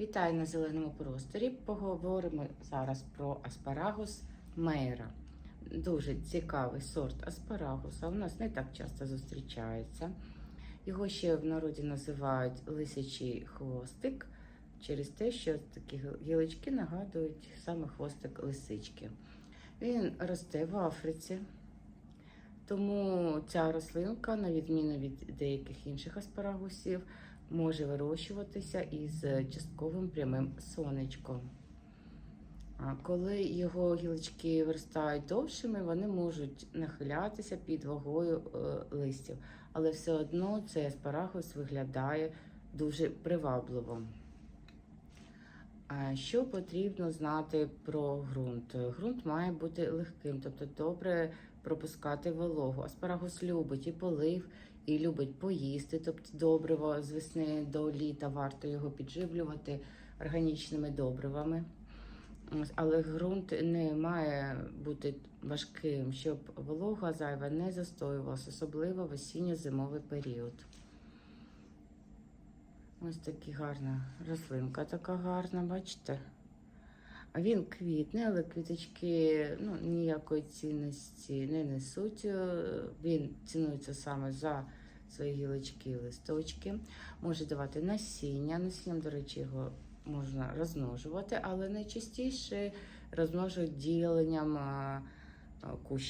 Вітаю на зеленому просторі. Поговоримо зараз про аспарагус Мейра. Дуже цікавий сорт аспарагуса. У нас не так часто зустрічається. Його ще в народі називають лисячий хвостик через те, що такі гілочки нагадують саме хвостик лисички. Він росте в Африці. Тому ця рослинка, на відміну від деяких інших аспарагусів, може вирощуватися із частковим прямим сонечком. А коли його гілочки виростають довшими, вони можуть нахилятися під вагою е, листів, але все одно цей аспарагус виглядає дуже привабливо. Що потрібно знати про ґрунт? Ґрунт має бути легким, тобто добре пропускати вологу. Аспарагус любить і полив, і любить поїсти, тобто добриво з весни до літа варто його підживлювати органічними добривами. Але ґрунт не має бути важким, щоб волога зайва не застоювалася, особливо в осінньо-зимовий період. Ось така гарна рослинка, така гарна, бачите? А він квітне, але квіточки ну, ніякої цінності не несуть. Е, Він цінується саме за свої гілочки і листочки. Може давати насіння. Насінням, до речі, його можна розмножувати, але найчастіше розмножують діленням а, кущів.